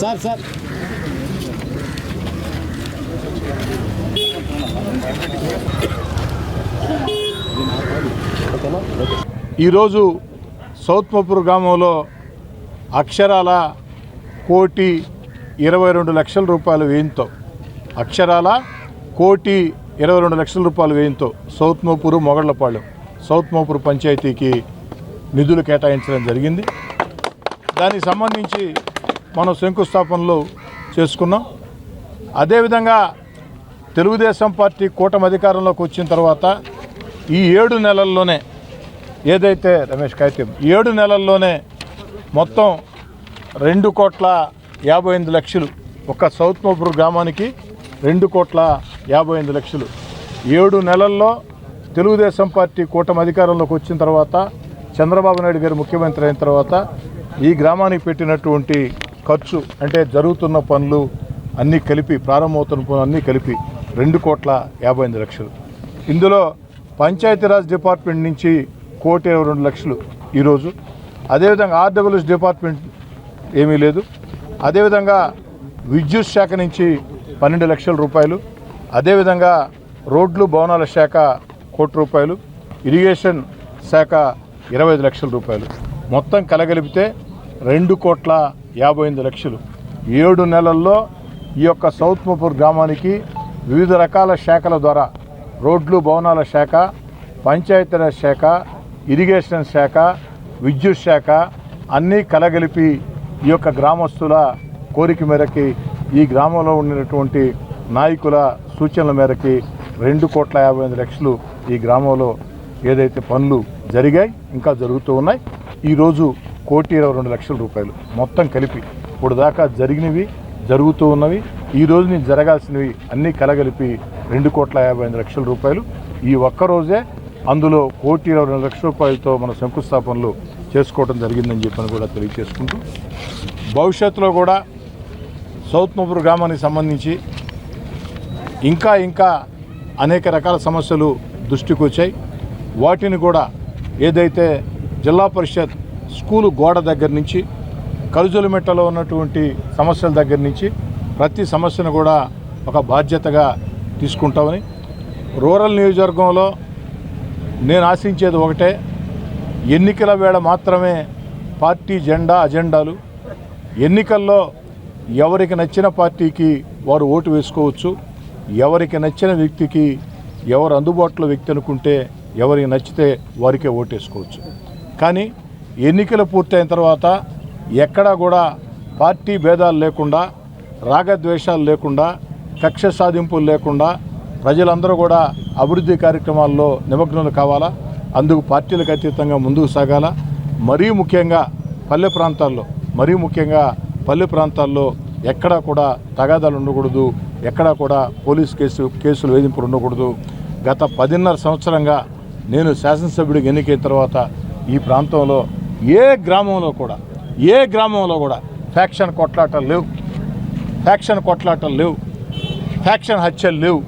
Sir sir. ఈరోజు సౌత్మపూర్ గ్రామంలో అక్షరాల కోటి ఇరవై రెండు లక్షల రూపాయల వ్యయంతో అక్షరాల కోటి ఇరవై రెండు లక్షల రూపాయల వ్యయంతో సౌత్ మోపూరు మొగళ్ళపాలెం పంచాయతీకి నిధులు కేటాయించడం జరిగింది. దానికి సంబంధించి మనం శంకుస్థాపనలు చేసుకున్నాం. అదేవిధంగా తెలుగుదేశం పార్టీ కూటమి అధికారంలోకి వచ్చిన తర్వాత ఈ ఏడు నెలల్లోనే ఏదైతే రమేష్ కైత్యం ఏడు నెలల్లోనే మొత్తం రెండు కోట్ల యాభై ఎనిమిది లక్షలు ఒక సౌత్ మోపూర్ గ్రామానికి రెండు కోట్ల యాభై ఎనిమిది లక్షలు. ఏడు నెలల్లో తెలుగుదేశం పార్టీ కూటమి అధికారంలోకి వచ్చిన తర్వాత చంద్రబాబు నాయుడు గారు ముఖ్యమంత్రి అయిన తర్వాత ఈ గ్రామానికి పెట్టినటువంటి ఖర్చు అంటే జరుగుతున్న పనులు అన్నీ కలిపి ప్రారంభమవుతున్న పనులు అన్నీ కలిపి రెండు కోట్ల యాభై ఎనిమిది లక్షలు. ఇందులో పంచాయతీరాజ్ డిపార్ట్మెంట్ నుంచి కోటి ఇరవై రెండు లక్షలు ఈరోజు. అదేవిధంగా ఆర్డబ్ల్యూఎస్ డిపార్ట్మెంట్ ఏమీ లేదు. అదేవిధంగా విద్యుత్ శాఖ నుంచి పన్నెండు లక్షల రూపాయలు. అదేవిధంగా రోడ్లు భవనాల శాఖ కోటి రూపాయలు. ఇరిగేషన్ శాఖ ఇరవై ఐదు లక్షల రూపాయలు. మొత్తం కలగలిపితే రెండు కోట్ల యాభై ఎనిమిది లక్షలు. ఏడు నెలల్లో ఈ యొక్క సౌత్ మపూర్ గ్రామానికి వివిధ రకాల శాఖల ద్వారా రోడ్లు భవనాల శాఖ పంచాయతీరాజ్ శాఖ ఇరిగేషన్ శాఖ విద్యుత్ శాఖ అన్నీ కలగలిపి ఈ యొక్క గ్రామస్తుల కోరిక మేరకి ఈ గ్రామంలో ఉన్నటువంటి నాయకుల సూచనల మేరకి రెండు కోట్ల యాభై ఎనిమిది లక్షలు ఈ గ్రామంలో ఏదైతే పనులు జరిగాయి ఇంకా జరుగుతూ ఉన్నాయి. ఈరోజు కోటి ఇరవై రెండు లక్షల రూపాయలు మొత్తం కలిపి ఇప్పుడు దాకా జరిగినవి జరుగుతూ ఉన్నవి ఈ రోజు నుంచి జరగాల్సినవి అన్నీ కలగలిపి రెండు కోట్ల యాభై ఐదు లక్షల రూపాయలు. ఈ ఒక్క రోజే అందులో కోటి ఇరవై రెండు లక్షల రూపాయలతో మన శంకుస్థాపనలు చేసుకోవడం జరిగిందని చెప్పని కూడా తెలియజేసుకుంటూ భవిష్యత్తులో కూడా సౌత్ నూపూర్ గ్రామానికి సంబంధించి ఇంకా ఇంకా అనేక రకాల సమస్యలు దృష్టికి వచ్చాయి వాటిని కూడా ఏదైతే జిల్లా పరిషత్ స్కూలు గోడ దగ్గర నుంచి కలుజులమెట్టలో ఉన్నటువంటి సమస్యల దగ్గర నుంచి ప్రతి సమస్యను కూడా ఒక బాధ్యతగా తీసుకుంటామని. రూరల్ నియోజకవర్గంలో నేను ఆశించేది ఒకటే ఎన్నికల వేళ మాత్రమే పార్టీ జెండా అజెండాలు. ఎన్నికల్లో ఎవరికి నచ్చిన పార్టీకి వారు ఓటు వేసుకోవచ్చు. ఎవరికి నచ్చిన వ్యక్తికి ఎవరు అందుబాటులో వ్యక్తి అనుకుంటే ఎవరికి నచ్చితే వారికే ఓటు వేసుకోవచ్చు. కానీ ఎన్నికలు పూర్తయిన తర్వాత ఎక్కడా కూడా పార్టీ భేదాలు లేకుండా రాగద్వేషాలు లేకుండా కక్ష సాధింపులు లేకుండా ప్రజలందరూ కూడా అభివృద్ధి కార్యక్రమాల్లో నిమగ్నులు కావాలా? అందుకు పార్టీలకు అతీతంగా ముందుకు సాగాల? మరీ ముఖ్యంగా పల్లె ప్రాంతాల్లో మరీ ముఖ్యంగా పల్లె ప్రాంతాల్లో ఎక్కడా కూడా తగాదాలు ఉండకూడదు ఎక్కడా కూడా పోలీస్ కేసు కేసులు వేధింపులు ఉండకూడదు. గత పదిన్నర సంవత్సరంగా నేను శాసనసభ్యుడికి ఎన్నికైన తర్వాత ఈ ప్రాంతంలో ఏ గ్రామంలో కూడా ఏ గ్రామంలో కూడా ఫ్యాక్షన్ కొట్లాటలు లేవు. ఫ్యాక్షన్ కొట్లాటలు లేవు. ఫ్యాక్షన్ హత్యలు లేవు.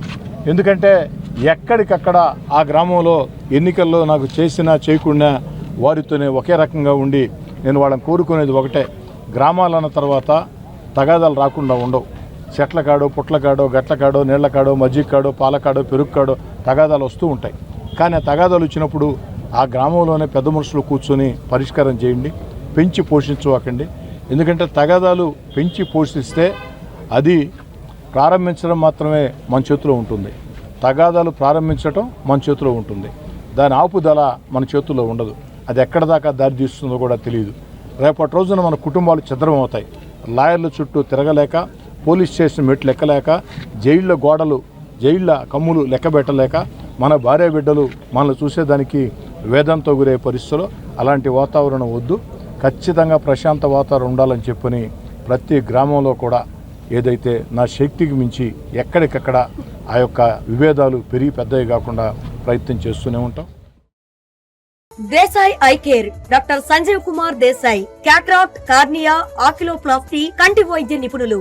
ఎందుకంటే ఎక్కడికక్కడ ఆ గ్రామంలో ఎన్నికల్లో నాకు చేసినా చేయకుండా వారితోనే ఒకే రకంగా ఉండి నేను వాళ్ళని కోరుకునేది ఒకటే. గ్రామాలన్న తర్వాత తగాదాలు రాకుండా ఉండవు. చెట్ల కాడో పుట్ల కాడో గట్ల కాడో నీళ్ళ కాడో మజ్జిగ కాడో పాల కాడో పెరుగు కాడో తగాదాలు వస్తూ ఉంటాయి. కానీ ఆ తగాదాలు వచ్చినప్పుడు ఆ గ్రామంలోనే పెద్ద మనుషులు కూర్చొని పరిష్కారం చేయండి పెంచి పోషించవకండి ఎందుకంటే తగాదాలు పెంచి పోషిస్తే అది ప్రారంభించడం మాత్రమే మన చేతిలో ఉంటుంది. తగాదాలు ప్రారంభించడం మన చేతిలో ఉంటుంది. దాని ఆపుదల మన చేతుల్లో ఉండదు. అది ఎక్కడ దాకా దారి తీస్తుందో కూడా తెలియదు. రేపటి రోజున మన కుటుంబాలు చిద్రమవుతాయి అవుతాయి లాయర్ల చుట్టూ తిరగలేక పోలీస్ స్టేషన్ మెట్లు ఎక్కలేక జైళ్ళ గోడలు జైళ్ళ కమ్ములు లెక్కబెట్టలేక మన భార్య బిడ్డలు మనల్ని చూసేదానికి వేదంతో గురే పరిస్థితుల్లో అలాంటి వాతావరణం వద్దు. ఖచ్చితంగా ప్రశాంత వాతావరణం ఉండాలని చెప్పని ప్రతి గ్రామంలో కూడా ఏదైతే నా శక్తికి మించి ఎక్కడికక్కడ ఆ యొక్క విభేదాలు పెరిగి పెద్దవి కాకుండా ప్రయత్నం చేస్తూనే ఉంటాం. Desai eye care doctor Sanjeev Kumar Desai cataract cornea oculoplasty కంటి వైద్య నిపుణులు.